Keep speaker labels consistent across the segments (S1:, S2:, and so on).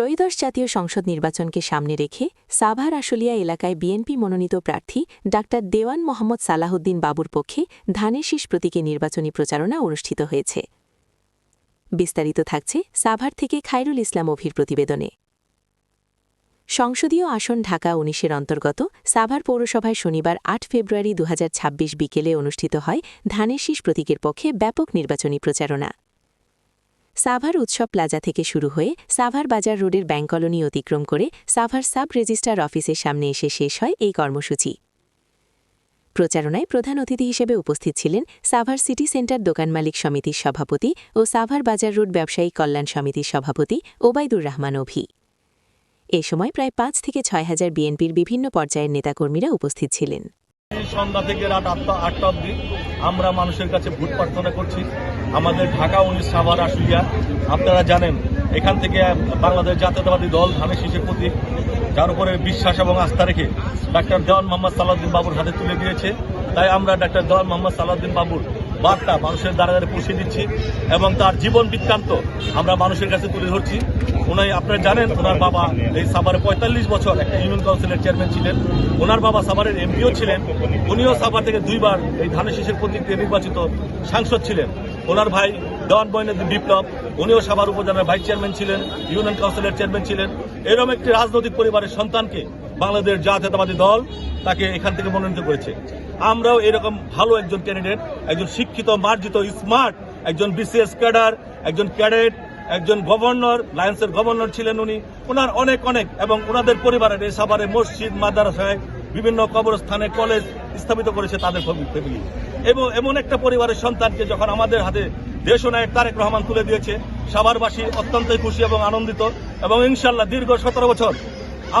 S1: ত্রয়োদশ জাতীয় সংসদ নির্বাচনকে সামনে রেখে সাভার আশুলিয়া এলাকায় বিএনপি মনোনীত প্রার্থী ডা দেওয়ান মোহাম্মদ সালাহুদ্দিন বাবুর পক্ষে ধানের শীষ প্রতীকে নির্বাচনী প্রচারণা অনুষ্ঠিত হয়েছে। বিস্তারিত থাকছে সাভার থেকে খায়রুল ইসলাম অভির প্রতিবেদনে। সংসদীয় আসন ঢাকা উনিশের অন্তর্গত সাভার পৌরসভায় শনিবার আট ফেব্রুয়ারি দু হাজার ছাব্বিশ বিকেলে অনুষ্ঠিত হয় ধানের শীষ প্রতীকের পক্ষে ব্যাপক নির্বাচনী প্রচারণা। সাভার উৎসব প্লাজা থেকে শুরু হয়ে সাভার বাজার রোডের ব্যাংক কলোনি অতিক্রম করে সাভার সাব রেজিস্ট্রার অফিসের সামনে এসে শেষ হয় এই কর্মসূচি। প্রচারণায় প্রধান অতিথি হিসেবে উপস্থিত ছিলেন সাভার সিটি সেন্টার দোকান মালিক সমিতির সভাপতি ও সাভার বাজার রোড ব্যবসায়ী কল্যাণ সমিতির সভাপতি ওবায়দুর রহমান অভি। এ সময় প্রায় পাঁচ থেকে ছয় হাজার বিএনপির বিভিন্ন পর্যায়ের নেতাকর্মীরা উপস্থিত ছিলেন।
S2: সন্ধ্যা থেকে রাত আটটা আটটা অবধি আমরা মানুষের কাছে ভোট প্রার্থনা করছি। আমাদের ঢাকা উনিশ সাভার আশুলিয়া আপনারা জানেন, এখান থেকে বাংলাদেশ জাতীয়তাবাদী দল ধানের শীষের প্রতীক, যার উপরে বিশ্বাস এবং আস্থা রেখে ডাক্তার দেওয়ান মোহাম্মদ সালাউদ্দিন বাবুর হাতে তুলে দিয়েছে। তাই আমরা ডাক্তার দেওয়ান মোহাম্মদ সালাউদ্দিন বাবুর বার্তা মানুষের দ্বারা দ্বারা পৌঁছে দিচ্ছি এবং তার জীবন বৃত্তান্ত আমরা মানুষের কাছে তুলে ধরছি। উনি আপনারা জানেন ওনার বাবা এই সাভারে পঁয়তাল্লিশ বছর একটা ইউনিয়ন কাউন্সিলের চেয়ারম্যান ছিলেন। ওনার বাবা সাভারের এমপিও ছিলেন। উনিও সাভার থেকে দুইবার এই ধানের শীষের প্রতীক দিয়ে নির্বাচিত সাংসদ ছিলেন। ওনার ভাই দেওয়ান বৈনদী বিপ্লব, উনিও সাভার উপজেলার ভাইস চেয়ারম্যান ছিলেন ইউনিয়ন কাউন্সিলের চেয়ারম্যান ছিলেন। এরকম একটি রাজনৈতিক পরিবারের সন্তানকে বাংলাদেশ জাতীয়তাবাদী দল তাকে এখান থেকে মনোনীত করেছে। আমরাও এরকম ভালো একজন ক্যান্ডিডেট একজন শিক্ষিত, মার্জিত স্মার্ট একজন বিসিএস ক্যাডার একজন ক্যাডেট একজন গভর্নর, লায়েন্সের গভর্নর ছিলেন উনি। ওনার অনেক অনেক, এবং ওনাদের পরিবারের এই সাভারে মসজিদ, মাদ্রাসায় বিভিন্ন কবরস্থানে কলেজ স্থাপিত করেছে তাদের ফ্যামিলি। এবং এমন একটা পরিবারের সন্তানকে যখন আমাদের হাতে দেশনায়ক তারেক রহমান তুলে দিয়েছে, সাভারবাসী অত্যন্তই খুশি এবং আনন্দিত। এবং ইনশাল্লাহ দীর্ঘ সতেরো বছর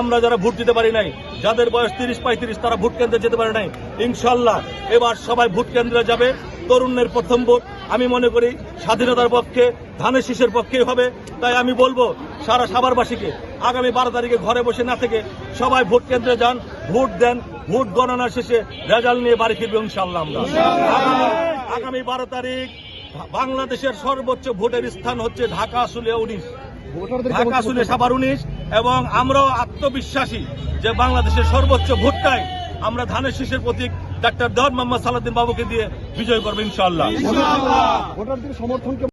S2: আমরা যারা ভোট দিতে পারি নাই, যাদের বয়স তিরিশ, পঁয়ত্রিশ, তারা ভোট কেন্দ্রে যেতে পারে নাই। ইনশাল্লাহ এবার সবাই ভোট কেন্দ্রে যাবে, তরুণের প্রথম ভোট। আমি মনে করি স্বাধীনতার পক্ষে ধানের শীষের পক্ষেই হবে তাই আমি বলব সারা সাভারবাসীকে আগামী বারো তারিখে ঘরে বসে না থেকে সবাই ভোট কেন্দ্রে যান ভোট দেন ভোট গণনা শেষে রেজাল্ট নিয়ে বাড়ি ফিরবে ইনশাল্লাহ আমরা। আগামী- বারো তারিখ বাংলাদেশের সর্বোচ্চ ভোটের স্থান হচ্ছে ঢাকা আসুলিয়া উনিশ। ঢাকা আসলে সাবার উনিশ এবং আমরাও আত্মবিশ্বাসী যে বাংলাদেশের সর্বোচ্চ ভোটটাই আমরা ধানের শীষের প্রতীক ডাক্তার দেওয়ান মোহাম্মদ সালাদ্দিন বাবুকে দিয়ে বিজয় করব ইনশাল্লাহ
S3: ভোটারদের সমর্থনকে